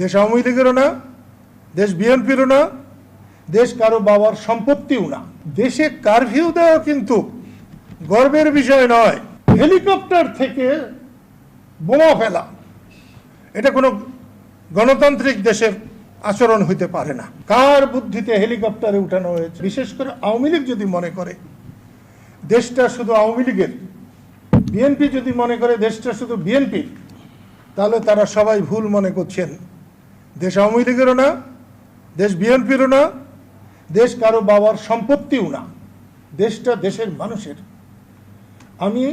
দেশ আওয়ামী লীগেরও না, দেশ বিএনপিরও না, দেশ কারও বাবার সম্পত্তিও না। দেশে কারফিউ দেওয়া কিন্তু গর্বের বিষয় নয়। হেলিকপ্টার থেকে বোমা ফেলা, এটা কোনো গণতান্ত্রিক দেশের আচরণ হইতে পারে না। কার বুদ্ধিতে হেলিকপ্টারে উঠানো হয়েছে? বিশেষ করে আওয়ামী লীগ যদি মনে করে, দেশটা শুধু আওয়ামী লীগের, বিএনপি যদি মনে করে দেশটা শুধু বিএনপির, তাহলে তারা সবাই ভুল মনে করছেন। দেশ আওয়ামী লীগেরও না, দেশ বিএনপিরও না, দেশ কারও বাবার সম্পত্তিও না। দেশটা দেশের মানুষের। আমি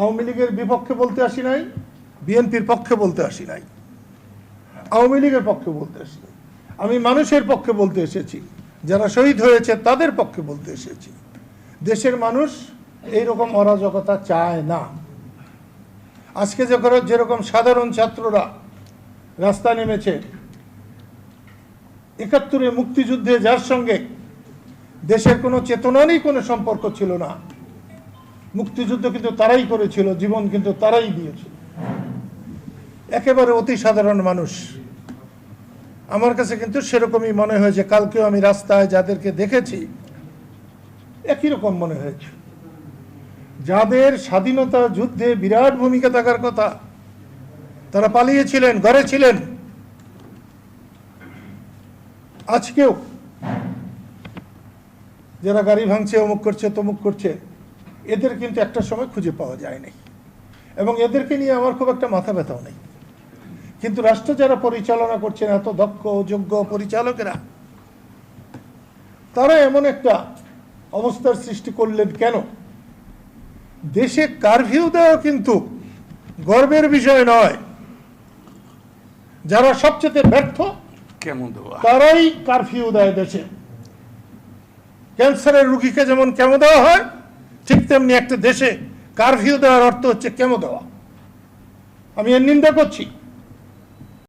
আওয়ামী লীগের বিপক্ষে বলতে আসি নাই, বিএনপির পক্ষে বলতে আসি নাই, আওয়ামী লীগের পক্ষে বলতে আসি আমি মানুষের পক্ষে বলতে এসেছি, যারা শহীদ হয়েছে তাদের পক্ষে বলতে এসেছি। দেশের মানুষ এই রকম অরাজকতা চায় না। আজকে যখন যেরকম সাধারণ ছাত্ররা রাস্তা নেমেছে একাত্তরে মুক্তিযুদ্ধে যার সঙ্গে দেশের কোনো চেতনারই কোনো সম্পর্ক ছিল না, মুক্তিযুদ্ধ কিন্তু তারাই করেছিল, জীবন কিন্তু তারাই দিয়েছিল। একেবারে অতি সাধারণ মানুষ। আমার কাছে কিন্তু সেরকমই মনে হয়েছে কালকেও আমি রাস্তায় যাদেরকে দেখেছি, একই রকম মনে হয়েছে। যাদের স্বাধীনতা যুদ্ধে বিরাট ভূমিকা থাকার কথা, তারা পালিয়েছিলেন, ঘরে ছিলেন। আজকেও যারা গাড়ি ভাঙছে, অমুক করছে, তমুক করছে, এদের কিন্তু একটা সময় খুঁজে পাওয়া যায়নি এবং এদেরকে নিয়ে আমার খুব একটা মাথা ব্যথাও নেই। কিন্তু রাষ্ট্র যারা পরিচালনা করছেন, এত দক্ষ, যোগ্য পরিচালকেরা, তারা এমন একটা অবস্থার সৃষ্টি করলেন কেন? দেশে কারফিউ দেওয়া কিন্তু গর্বের বিষয় নয়। যারা সবচেয়ে ব্যর্থ কেমন দেওয়া তারাই কারফিউ দেয় দেশে। ক্যান্সারের রুগীকে যেমন কেমো দেওয়া হয়, ঠিক তেমনি একটা দেশে কারফিউ দেওয়ার অর্থ হচ্ছে কেমো দেওয়া। আমি এর নিন্দা করছি।